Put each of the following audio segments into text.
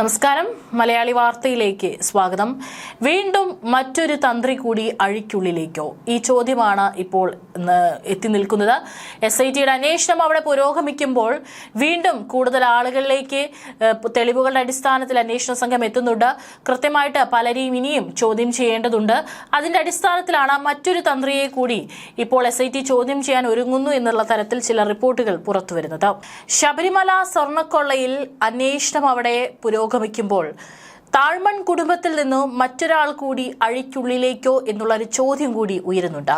നമസ്കാരം. മലയാളി വാർത്തയിലേക്ക് സ്വാഗതം. വീണ്ടും മറ്റൊരു തന്ത്രി കൂടി അഴിക്കുള്ളിലേക്കോ? ഈ ചോദ്യമാണ് ഇപ്പോൾ എത്തി നിൽക്കുന്നത്. എസ് ഐ ടിയുടെ അന്വേഷണം അവിടെ പുരോഗമിക്കുമ്പോൾ വീണ്ടും കൂടുതൽ ആളുകളിലേക്ക് തെളിവുകളുടെ അടിസ്ഥാനത്തിൽ അന്വേഷണ സംഘം എത്തുന്നുണ്ട്. കൃത്യമായിട്ട് പലരെയും ഇനിയും ചോദ്യം ചെയ്യേണ്ടതുണ്ട്. അതിന്റെ അടിസ്ഥാനത്തിലാണ് മറ്റൊരു തന്ത്രിയെ കൂടി ഇപ്പോൾ എസ് ചോദ്യം ചെയ്യാൻ ഒരുങ്ങുന്നു എന്നുള്ള തരത്തിൽ ചില റിപ്പോർട്ടുകൾ പുറത്തുവരുന്നത്. ശബരിമല സ്വർണക്കൊള്ളയിൽ അന്വേഷണം അവിടെ പുരോഗമിക്കുമ്പോൾ താഴ്മൺ കുടുംബത്തിൽ നിന്നും മറ്റൊരാൾ കൂടി അഴിക്കുള്ളിലേക്കോ എന്നുള്ളൊരു ചോദ്യം കൂടി ഉയരുന്നുണ്ട്.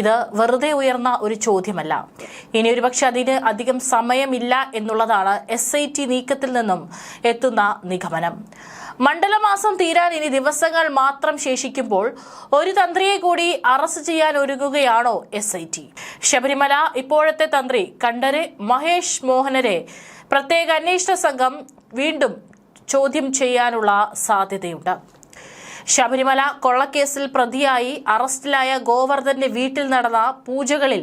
ഇത് വെറുതെ ഉയർന്ന ഒരു ചോദ്യമല്ല. ഇനി ഒരുപക്ഷെ അതിന് അധികം സമയമില്ല എന്നുള്ളതാണ് എസ് ഐ ടി നീക്കത്തിൽ നിന്നും എത്തുന്ന നിഗമനം. മണ്ഡലമാസം തീരാൻ ഇനി ദിവസങ്ങൾ മാത്രം ശേഷിക്കുമ്പോൾ ഒരു തന്ത്രിയെ കൂടി അറസ്റ്റ് ചെയ്യാൻ ഒരുങ്ങുകയാണോ എസ് ഐ ടി ശബരിമല ഇപ്പോഴത്തെ തന്ത്രി കണ്ഠര് മഹേഷ് മോഹനരെ പ്രത്യേക അന്വേഷണ സംഘം വീണ്ടും ചോദ്യം ചെയ്യാനുള്ള സാധ്യതയുണ്ട്. ശബരിമല കൊള്ളക്കേസിൽ പ്രതിയായി അറസ്റ്റിലായ ഗോവർദ്ധന്റെ വീട്ടിൽ നടന്ന പൂജകളിൽ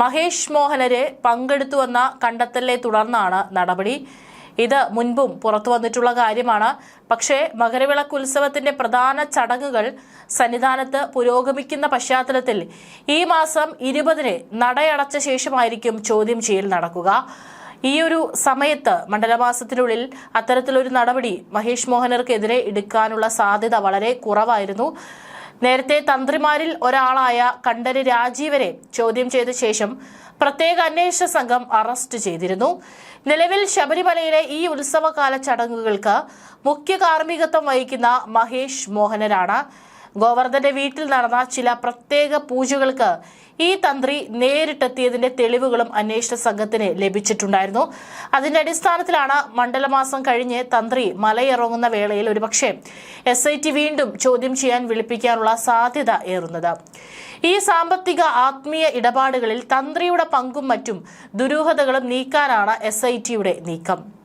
മഹേഷ് മോഹനര് പങ്കെടുത്തുവെന്ന കണ്ടെത്തലിനെ തുടർന്നാണ് നടപടി. ഇത് മുൻപും പുറത്തു വന്നിട്ടുള്ള കാര്യമാണ്. പക്ഷേ മകരവിളക്ക് ഉത്സവത്തിന്റെ പ്രധാന ചടങ്ങുകൾ സന്നിധാനത്ത് പുരോഗമിക്കുന്ന പശ്ചാത്തലത്തിൽ ഈ മാസം ഇരുപതിന് നടയടച്ച ശേഷമായിരിക്കും ചോദ്യം ചെയ്യൽ നടക്കുക. ഈ ഒരു സമയത്ത് മണ്ഡലമാസത്തിനുള്ളിൽ അത്തരത്തിലൊരു നടപടി മഹേഷ് മോഹനർക്കെതിരെ എടുക്കാനുള്ള സാധ്യത വളരെ കുറവായിരുന്നു. നേരത്തെ തന്ത്രിമാരിൽ ഒരാളായ കണ്ഠര് രാജീവരെ ചോദ്യം ചെയ്ത ശേഷം പ്രത്യേക അന്വേഷണ സംഘം അറസ്റ്റ് ചെയ്തിരുന്നു. നിലവിൽ ശബരിമലയിലെ ഈ ഉത്സവകാല ചടങ്ങുകൾക്ക് മുഖ്യ കാർമ്മികത്വം വഹിക്കുന്ന മഹേഷ് മോഹനരാണ്. ഗോവർദ്ധന്റെ വീട്ടിൽ നടന്ന ചില പ്രത്യേക പൂജകൾക്ക് ഈ തന്ത്രി നേരിട്ടെത്തിയതിന്റെ തെളിവുകളും അന്വേഷണ സംഘത്തിന് ലഭിച്ചിട്ടുണ്ടായിരുന്നു. അതിന്റെ അടിസ്ഥാനത്തിലാണ് മണ്ഡലമാസം കഴിഞ്ഞ് തന്ത്രി മലയിറങ്ങുന്ന വേളയിൽ ഒരുപക്ഷെ എസ് വീണ്ടും ചോദ്യം ചെയ്യാൻ വിളിപ്പിക്കാനുള്ള സാധ്യത ഏറുന്നത്. ഈ സാമ്പത്തിക ആത്മീയ ഇടപാടുകളിൽ തന്ത്രിയുടെ പങ്കും മറ്റും ദുരൂഹതകളും നീക്കാനാണ് എസ് ഐ ടിയുടെ നീക്കം.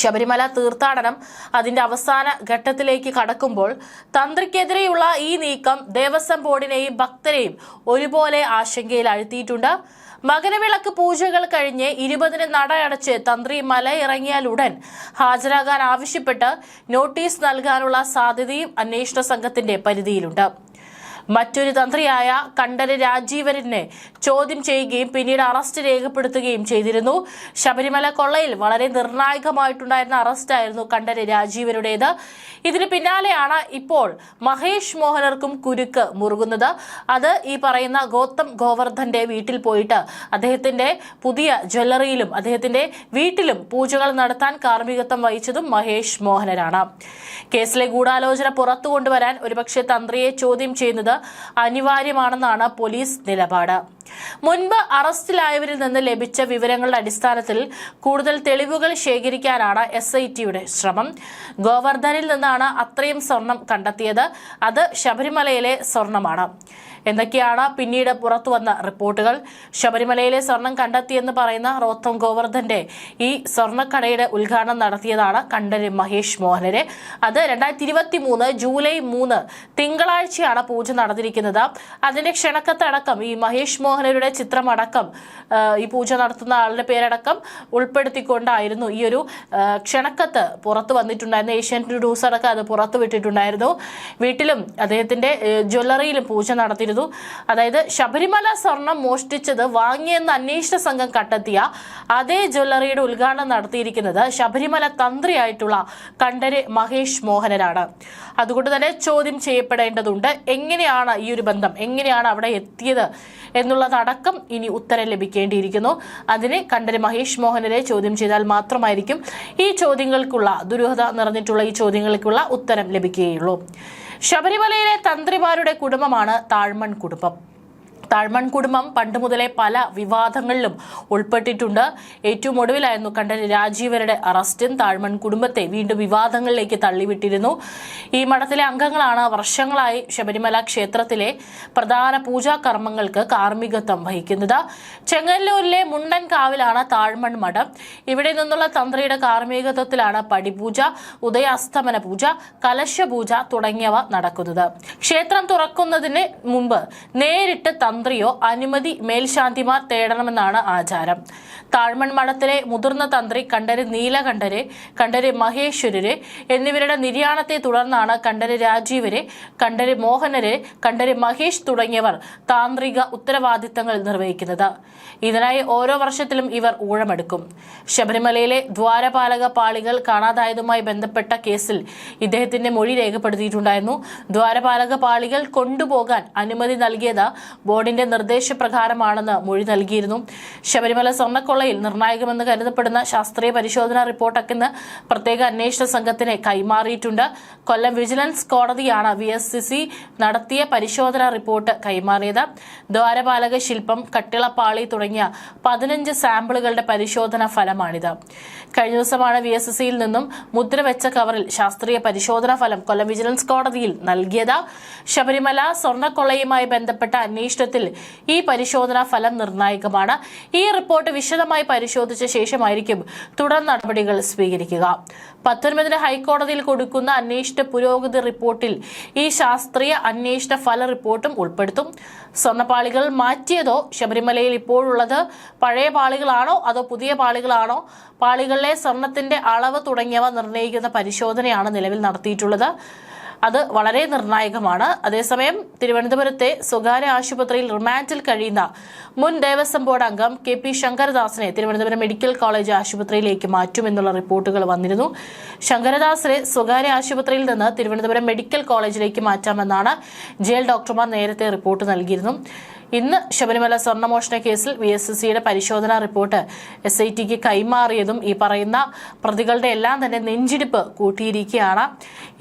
ശബരിമല തീർത്ഥാടനം അതിന്റെ അവസാന ഘട്ടത്തിലേക്ക് കടക്കുമ്പോൾ തന്ത്രിക്കെതിരെയുള്ള ഈ നീക്കം ദേവസ്വം ബോർഡിനെയും ഭക്തരെയും ഒരുപോലെ ആശങ്കയിൽ അഴുത്തിയിട്ടുണ്ട്. മകരവിളക്ക് പൂജകൾ കഴിഞ്ഞ് ഇരുപതിന് നട അടച്ച് തന്ത്രി മല ഇറങ്ങിയാൽ ഉടൻ ഹാജരാകാൻ ആവശ്യപ്പെട്ട് നോട്ടീസ് നൽകാനുള്ള സാധ്യതയും അന്വേഷണ സംഘത്തിന്റെ പരിധിയിലുണ്ട്. മറ്റൊരു തന്ത്രിയായ കണ്ഠര് രാജീവരനെ ചോദ്യം ചെയ്യുകയും പിന്നീട് അറസ്റ്റ് രേഖപ്പെടുത്തുകയും ചെയ്തിരുന്നു. ശബരിമല കൊള്ളയിൽ വളരെ നിർണായകമായിട്ടുണ്ടായിരുന്ന അറസ്റ്റായിരുന്നു കണ്ഠര് രാജീവരുടേത്. ഇതിന് പിന്നാലെയാണ് ഇപ്പോൾ മഹേഷ് മോഹനർക്കും കുരുക്ക് മുറുകുന്നത്. അത് ഈ പറയുന്ന ഗൗതം ഗോവർദ്ധന്റെ വീട്ടിൽ പോയിട്ട് അദ്ദേഹത്തിന്റെ പുതിയ ജ്വല്ലറിയിലും അദ്ദേഹത്തിന്റെ വീട്ടിലും പൂജകൾ നടത്താൻ കാർമ്മികത്വം വഹിച്ചതും മഹേഷ് മോഹനരാണ്. കേസിലെ ഗൂഢാലോചന പുറത്തു കൊണ്ടുവരാൻ ഒരുപക്ഷെ തന്ത്രിയെ ചോദ്യം ചെയ്യുന്നത് അനിവാര്യമാണെന്നാണ് പോലീസ് നിലപാട്. മുൻപ് അറസ്റ്റിലായവരിൽ നിന്ന് ലഭിച്ച വിവരങ്ങളുടെ അടിസ്ഥാനത്തിൽ കൂടുതൽ തെളിവുകൾ ശേഖരിക്കാനാണ് എസ് ഐ ടിയുടെ ശ്രമം. ഗോവർദ്ധനിൽ നിന്നാണ് അത്രയും സ്വർണം കണ്ടെത്തിയത്. അത് ശബരിമലയിലെ സ്വർണമാണ്. എന്തൊക്കെയാണ് പിന്നീട് പുറത്തു വന്ന റിപ്പോർട്ടുകൾ? ശബരിമലയിലെ സ്വർണം കണ്ടെത്തിയെന്ന് പറയുന്ന റോത്തം ഗോവർദ്ധന്റെ ഈ സ്വർണക്കടയുടെ ഉദ്ഘാടനം നടത്തിയതാണ് കണ്ഠര് മഹേഷ് മോഹനര്. അത് രണ്ടായിരത്തി ഇരുപത്തി മൂന്ന് ജൂലൈ മൂന്ന് തിങ്കളാഴ്ചയാണ് പൂജ നടന്നിരിക്കുന്നത്. അതിന്റെ ക്ഷണക്കത്തടക്കം ഈ മഹേഷ് മോഹനരുടെ ചിത്രമടക്കം ഈ പൂജ നടത്തുന്ന ആളുടെ പേരടക്കം ഉൾപ്പെടുത്തിക്കൊണ്ടായിരുന്നു ഈ ഒരു ക്ഷണക്കത്ത് പുറത്തു വന്നിട്ടുണ്ടായിരുന്നു ഏഷ്യൻ ന്യൂസ് അടക്കം അത് പുറത്തു വിട്ടിട്ടുണ്ടായിരുന്നു. വീട്ടിലും അദ്ദേഹത്തിന്റെ ജ്വല്ലറിയിലും പൂജ നടത്തിയിരുന്നു. അതായത് ശബരിമല സ്വർണം മോഷ്ടിച്ചത് വാങ്ങിയെന്ന് അന്വേഷണ സംഘം കണ്ടെത്തിയ അതേ ജ്വല്ലറിയുടെ ഉദ്ഘാടനം നടത്തിയിരിക്കുന്നത് ശബരിമല തന്ത്രിയായിട്ടുള്ള കണ്ഠര് മഹേഷ് മോഹനരാണ്. അതുകൊണ്ട് തന്നെ ചോദ്യം ചെയ്യപ്പെടേണ്ടതുണ്ട്. എങ്ങനെയാണ് ഈ ഒരു ബന്ധം? എങ്ങനെയാണ് അവിടെ എത്തിയത്? എന്നുള്ളതടക്കം ഇനി ഉത്തരം ലഭിക്കേണ്ടിയിരിക്കുന്നു. അതിന് കണ്ഠര് മഹേഷ് മോഹനരെ ചോദ്യം ചെയ്താൽ മാത്രമായിരിക്കും ഈ ചോദ്യങ്ങൾക്കുള്ള ദുരൂഹത നിറഞ്ഞിട്ടുള്ള ഈ ചോദ്യങ്ങൾക്കുള്ള ഉത്തരം ലഭിക്കുകയുള്ളൂ. ശബരിമലയിലെ തന്ത്രിമാരുടെ കുടുംബമാണ് താഴ്മൺ കുടുംബം. താഴ്മൺ കുടുംബം പണ്ട് മുതലേ പല വിവാദങ്ങളിലും ഉൾപ്പെട്ടിട്ടുണ്ട്. ഏറ്റവും ഒടുവിലായിരുന്നു കണ്ടൻ രാജീവരുടെ അറസ്റ്റും താഴ്മൺ കുടുംബത്തെ വീണ്ടും വിവാദങ്ങളിലേക്ക് തള്ളിവിട്ടിരുന്നു. ഈ മഠത്തിലെ അംഗങ്ങളാണ് വർഷങ്ങളായി ശബരിമല ക്ഷേത്രത്തിലെ പ്രധാന പൂജാ കർമ്മങ്ങൾക്ക് കാർമ്മികത്വം വഹിക്കുന്നത്. ചെങ്ങന്നൂരിലെ മുണ്ടൻ കാവിലാണ് താഴ്മൺ മഠം. ഇവിടെ നിന്നുള്ള തന്ത്രിയുടെ കാർമ്മികത്വത്തിലാണ് പടിപൂജ ഉദയാസ്തമന പൂജ കലശ പൂജ തുടങ്ങിയവ നടക്കുന്നത്. ക്ഷേത്രം തുറക്കുന്നതിന് മുമ്പ് നേരിട്ട് തന്ത്രി തന്ത്രിയോ അനുമതി മേൽശാന്തിമാർ തേടണമെന്നാണ് ആചാരം. താഴ്മൺ മഠത്തിലെ മുതിർന്ന തന്ത്രി കണ്ഠര് നീലകണ്ഠര് കണ്ഠര് മഹേശ്വരര് എന്നിവരുടെ നിര്യാണത്തെ തുടർന്നാണ് കണ്ഠര് രാജീവര് കണ്ഠര് മോഹനര് കണ്ഠര് മഹേഷ് തുടങ്ങിയവർ താന്ത്രിക ഉത്തരവാദിത്തങ്ങൾ നിർവഹിക്കുന്നത്. ഇതിനായി ഓരോ വർഷത്തിലും ഇവർ ഊഴമെടുക്കും. ശബരിമലയിലെ ദ്വാരപാലക പാളികൾ കാണാതായതുമായി ബന്ധപ്പെട്ട കേസിൽ ഇദ്ദേഹത്തിന്റെ മൊഴി രേഖപ്പെടുത്തിയിട്ടുണ്ടായിരുന്നു. ദ്വാരപാലക പാളികൾ കൊണ്ടുപോകാൻ അനുമതി നൽകിയത് ബോർഡിന്റെ നിർദ്ദേശപ്രകാരമാണെന്ന് മൊഴി നൽകിയിരുന്നു. ശബരിമല സ്വർണക്കൊള്ളയിൽ നിർണായകമെന്ന് കരുതപ്പെടുന്ന ശാസ്ത്രീയ പരിശോധനാ റിപ്പോർട്ടൊക്കെ ഇന്ന് പ്രത്യേക അന്വേഷണ സംഘത്തിന് കൈമാറിയിട്ടുണ്ട്. കൊല്ലം വിജിലൻസ് കോടതിയാണ് വി എസ് സി സി നടത്തിയ പരിശോധനാ റിപ്പോർട്ട് കൈമാറിയത്. ദ്വാരപാലക ശില്പം കട്ടിളപ്പാളി തുടങ്ങിയ പതിനഞ്ച് സാമ്പിളുകളുടെ പരിശോധനാ ഫലമാണിത്. കഴിഞ്ഞ ദിവസമാണ് വി എസ് സിയിൽ നിന്നും മുദ്രവെച്ച കവറിൽ ശാസ്ത്രീയ പരിശോധനാ ഫലം കൊല്ലം വിജിലൻസ് കോടതിയിൽ നൽകിയത്. ശബരിമല സ്വർണക്കൊള്ളയുമായി ബന്ധപ്പെട്ട അന്വേഷണത്തിൽ ഈ പരിശോധനാ ഫലം നിർണായകമാണ്. ഈ റിപ്പോർട്ട് വിശദമായി പരിശോധിച്ച ശേഷമായിരിക്കും തുടർ നടപടികൾ സ്വീകരിക്കുക. പത്തൊൻപതിന് ഹൈക്കോടതിയിൽ കൊടുക്കുന്ന അന്വേഷണ പുരോഗതി റിപ്പോർട്ടിൽ ഈ ശാസ്ത്രീയ അന്വേഷണ ഫല റിപ്പോർട്ടും ഉൾപ്പെടുത്തും. സ്വർണപാളികൾ മാറ്റിയതോ? ശബരിമലയിൽ ഇപ്പോഴുള്ളത് പഴയ പാളികളാണോ? അതോ പുതിയ പാളികളാണോ? പാളികളിലെ സ്വർണത്തിന്റെ അളവ് തുടങ്ങിയവ നിർണയിക്കുന്ന പരിശോധനയാണ് നിലവിൽ നടത്തിയിട്ടുള്ളത്. അത് വളരെ നിർണായകമാണ്. അതേസമയം തിരുവനന്തപുരത്തെ സ്വകാര്യ ആശുപത്രിയിൽ റിമാൻഡിൽ കഴിയുന്ന മുൻ ദേവസ്വം ബോർഡ് അംഗം കെ പി ശങ്കരദാസിനെ തിരുവനന്തപുരം മെഡിക്കൽ കോളേജ് ആശുപത്രിയിലേക്ക് മാറ്റുമെന്നുള്ള റിപ്പോർട്ടുകൾ വന്നിരുന്നു. ശങ്കരദാസിനെ സ്വകാര്യ ആശുപത്രിയിൽ നിന്ന് തിരുവനന്തപുരം മെഡിക്കൽ കോളേജിലേക്ക് മാറ്റാമെന്നാണ് ജയിൽ ഡോക്ടർമാർ നേരത്തെ റിപ്പോർട്ട് നൽകിയിരുന്നു. ഇന്ന് ശബരിമല സ്വർണമോഷണ കേസിൽ വി എസ് എസ് സിയുടെ പരിശോധനാ റിപ്പോർട്ട് എസ് ഐ ടിക്ക് കൈമാറിയതും ഈ പറയുന്ന പ്രതികളുടെ എല്ലാം തന്നെ നെഞ്ചിടിപ്പ് കൂട്ടിയിരിക്കുകയാണ്.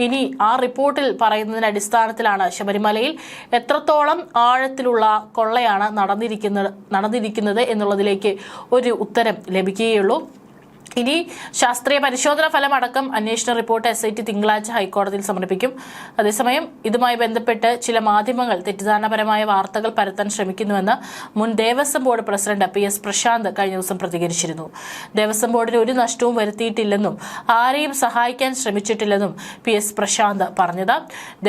ഇനി ആ റിപ്പോർട്ടിൽ പറയുന്നതിന്റെ അടിസ്ഥാനത്തിലാണ് ശബരിമലയിൽ എത്രത്തോളം ആഴത്തിലുള്ള കൊള്ളയാണ് നടന്നിരിക്കുന്നത് നടന്നിരിക്കുന്നത് എന്നുള്ളതിലേക്ക് ഒരു ഉത്തരം ലഭിക്കുകയുള്ളൂ. ഇനി ശാസ്ത്രീയ പരിശോധന ഫലമടക്കം അന്വേഷണ റിപ്പോർട്ട് എസ് ഐ ടി തിങ്കളാഴ്ച ഹൈക്കോടതിയിൽ സമർപ്പിക്കും. അതേസമയം ഇതുമായി ബന്ധപ്പെട്ട് ചില മാധ്യമങ്ങൾ തെറ്റിദ്ധാരണപരമായ വാർത്തകൾ പരത്താൻ ശ്രമിക്കുന്നുവെന്ന് മുൻ Devaswom board president P S Prashanth കഴിഞ്ഞ ദിവസം പ്രതികരിച്ചിരുന്നു. ദേവസ്വം ബോർഡിന് ഒരു നഷ്ടവും വരുത്തിയിട്ടില്ലെന്നും ആരെയും സഹായിക്കാൻ ശ്രമിച്ചിട്ടില്ലെന്നും പി എസ് പ്രശാന്ത് പറഞ്ഞത്.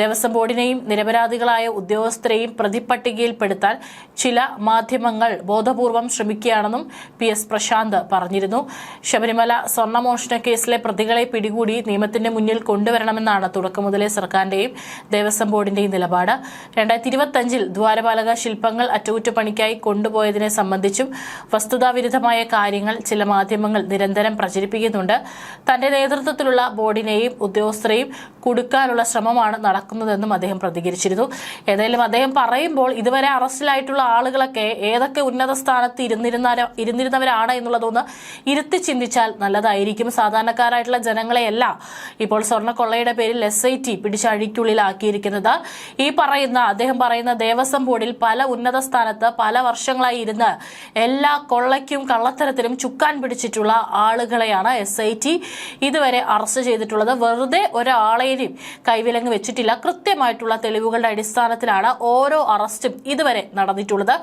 ദേവസ്വം ബോർഡിനെയും നിരപരാധികളായ ഉദ്യോഗസ്ഥരെയും പ്രതിപട്ടികയിൽപ്പെടുത്താൻ ചില മാധ്യമങ്ങൾ ബോധപൂർവം ശ്രമിക്കുകയാണെന്നും പി എസ് പ്രശാന്ത് പറഞ്ഞിരുന്നു. ശബരിമല സ്വർണമോഷണ കേസിലെ പ്രതികളെ പിടികൂടി നിയമത്തിന്റെ മുന്നിൽ കൊണ്ടുവരണമെന്നാണ് തുടക്കം മുതലേ സർക്കാരിന്റെയും ദേവസ്വം ബോർഡിന്റെയും നിലപാട്. രണ്ടായിരത്തി ഇരുപത്തഞ്ചിൽ ദ്വാരപാലക ശില്പങ്ങൾ അറ്റകുറ്റപ്പണിക്കായി കൊണ്ടുപോയതിനെ സംബന്ധിച്ചും വസ്തുതാവിരുദ്ധമായ കാര്യങ്ങൾ ചില മാധ്യമങ്ങൾ നിരന്തരം പ്രചരിപ്പിക്കുന്നുണ്ട്. തന്റെ നേതൃത്വത്തിലുള്ള ബോർഡിനെയും ഉദ്യോഗസ്ഥരെയും കുടുക്കാനുള്ള ശ്രമമാണ് നടക്കുന്നതെന്നും അദ്ദേഹം പ്രതികരിച്ചിരുന്നു. ഏതായാലും അദ്ദേഹം പറയുമ്പോൾ ഇതുവരെ അറസ്റ്റിലായിട്ടുള്ള ആളുകളൊക്കെ ഏതൊക്കെ ഉന്നത സ്ഥാനത്ത് ഇരുന്നിരുന്ന ഇരുന്നിരുന്നവരാണ് എന്നുള്ളതൊന്ന് ഇരുത്തി ചിന്തിച്ചാൽ നല്ലതായിരിക്കും. സാധാരണക്കാരായിട്ടുള്ള ജനങ്ങളെയല്ല ഇപ്പോൾ സ്വർണക്കൊള്ളയുടെ പേരിൽ എസ് ഐ ടി പിടിച്ചഴിക്കുള്ളിലാക്കിയിരിക്കുന്നത്. ഈ പറയുന്ന അദ്ദേഹം പറയുന്ന ദേവസ്വം ബോർഡിൽ പല ഉന്നത സ്ഥാനത്ത് പല വർഷങ്ങളായി ഇരുന്ന് എല്ലാ കൊള്ളയ്ക്കും കള്ളത്തരത്തിലും ചുക്കാൻ പിടിച്ചിട്ടുള്ള ആളുകളെയാണ് എസ് ഐ ടി ഇതുവരെ അറസ്റ്റ് ചെയ്തിട്ടുള്ളത്. വെറുതെ ഒരാളെയും കൈവിലങ്ങ് വെച്ചിട്ടില്ല. കൃത്യമായിട്ടുള്ള തെളിവുകളുടെ അടിസ്ഥാനത്തിലാണ് ഓരോ അറസ്റ്റും ഇതുവരെ നടന്നിട്ടുള്ളത്.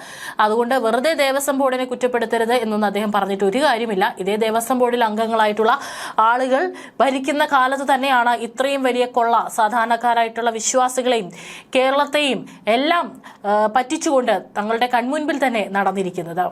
അതുകൊണ്ട് വെറുതെ ദേവസ്വം ബോർഡിനെ കുറ്റപ്പെടുത്തരുത് എന്നൊന്നും അദ്ദേഹം പറഞ്ഞിട്ട് ഒരു കാര്യമില്ല. ഇതേ ദേവസ്വം ബോർഡിൽ അംഗങ്ങളായിട്ടുള്ള ആളുകൾ ഭരിക്കുന്ന കാലത്ത് തന്നെയാണ് ഇത്രയും വലിയ കൊള്ള സാധാരണക്കാരായിട്ടുള്ള വിശ്വാസികളെയും കേരളത്തെയും എല്ലാം പറ്റിച്ചുകൊണ്ട് തങ്ങളുടെ കൺമുൻപിൽ തന്നെ നടന്നിരിക്കുന്നത്.